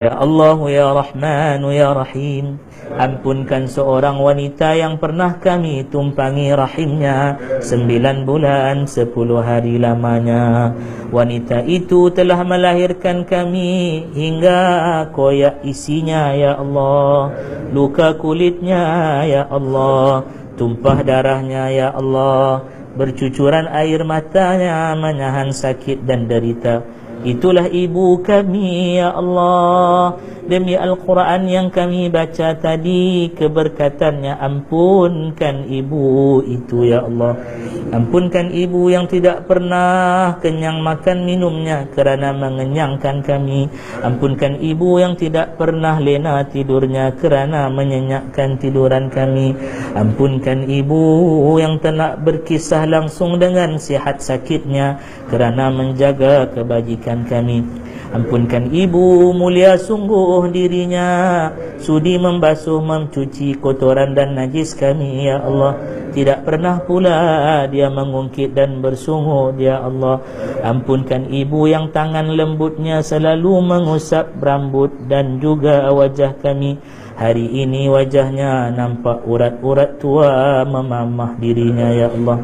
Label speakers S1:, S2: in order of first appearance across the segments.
S1: Ya Allah, Ya Rahman, Ya Rahim. Ampunkan seorang wanita yang pernah kami tumpangi rahimnya Sembilan bulan, sepuluh hari lamanya. Wanita itu telah melahirkan kami Hingga koyak isinya, Ya Allah. Luka kulitnya, Ya Allah. Tumpah darahnya, Ya Allah. Bercucuran air matanya Menahan sakit dan derita Itulah ibu kami ya Allah. Demi Al-Quran yang kami baca tadi Keberkatannya ampunkan ibu itu ya Allah. Ampunkan ibu yang tidak pernah kenyang makan minumnya Kerana mengenyangkan kami. Ampunkan ibu yang tidak pernah lena tidurnya Kerana menyenyakkan tiduran kami. Ampunkan ibu yang telah berkisah langsung dengan sihat sakitnya Kerana menjaga kebajikan ampunkan kami. Ampunkan ibu mulia sungguh dirinya. Sudi membasuh mencuci kotoran dan najis kami Ya Allah. Tidak pernah pula dia mengungkit dan bersungut Ya Allah. Ampunkan ibu yang tangan lembutnya Selalu mengusap rambut dan juga wajah kami Hari ini wajahnya nampak urat-urat tua memamah dirinya ya Allah.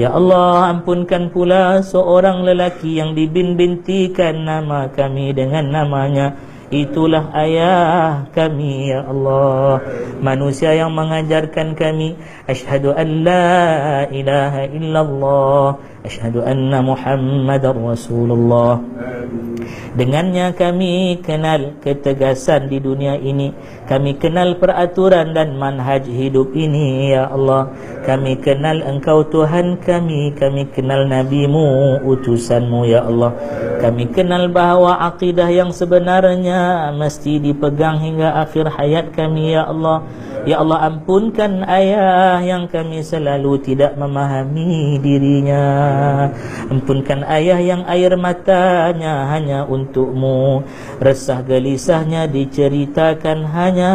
S1: Ya Allah ampunkan pula seorang lelaki yang dibin-bintikan nama kami dengan namanya. Itulah ayah kami ya Allah. Manusia yang mengajarkan kami Ashadu an la ilaha illallah Ashadu anna muhammadar rasulullah Dengannya kami kenal ketegasan di dunia ini. Kami kenal peraturan dan manhaj hidup ini Ya Allah. Kami kenal engkau Tuhan kami. Kami kenal NabiMu utusanmu Ya Allah. Kami kenal bahawa akidah yang sebenarnya Mesti dipegang hingga akhir hayat kami Ya Allah. Ya Allah ampunkan ayah yang kami selalu tidak memahami dirinya. Ampunkan ayah yang air matanya hanya untukmu. Resah gelisahnya diceritakan hanya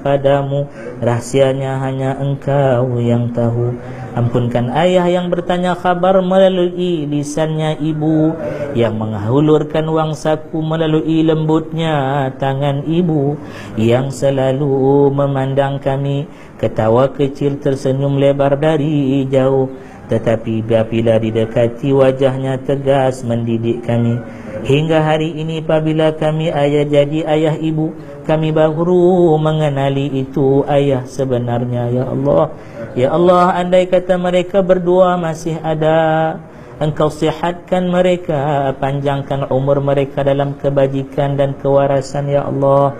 S1: padamu. Rahsianya hanya engkau yang tahu Ampunkan ayah yang bertanya khabar melalui lisannya ibu Yang menghulurkan wang saku melalui lembutnya tangan ibu Yang selalu memandang kami. Ketawa kecil tersenyum lebar dari jauh Tetapi bila didekati wajahnya tegas mendidik kami. Hingga hari ini apabila kami ayah jadi ayah ibu Kami baru mengenali itu ayah sebenarnya Ya Allah. Ya Allah andai kata mereka berdua masih ada Engkau sihatkan mereka Panjangkan umur mereka dalam kebajikan dan kewarasan Ya Allah.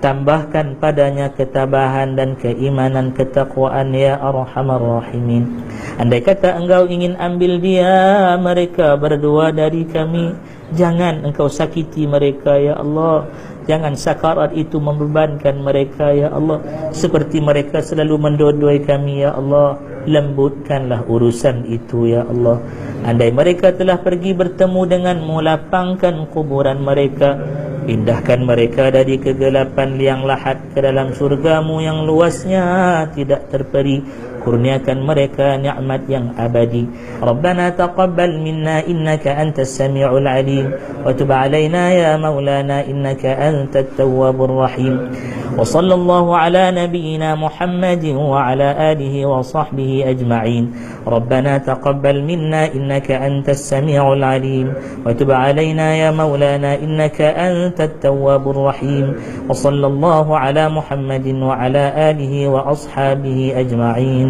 S1: Tambahkan padanya ketabahan dan keimanan ketakwaan Ya Arhamar Rahimin. Andai kata engkau ingin ambil dia Mereka berdua dari kami. Jangan engkau sakiti mereka Ya Allah Jangan sakarat itu membebankan mereka Ya Allah. Seperti mereka selalu mendodoi kami Ya Allah. Lembutkanlah urusan itu Ya Allah. Andai mereka telah pergi bertemu dengan Mulapangkan kuburan mereka Pindahkan mereka dari kegelapan liang lahat ke dalam surgamu yang luasnya tidak terperi kurniakan mereka nikmat yang abadi Rabbana taqabbal minna innaka antas samiul alim wa tub alaina ya maulana innaka antat tawwabur rahim wa sallallahu ala nabiyyina muhammadin wa ala alihi wa sahbihi ajma'in Rabbana taqabbal minna innaka antas samiul alim wa tub alaina ya maulana innaka antat tawwabur rahim wa sallallahu ala muhammadin wa ala alihi wa ashabihi ajma'in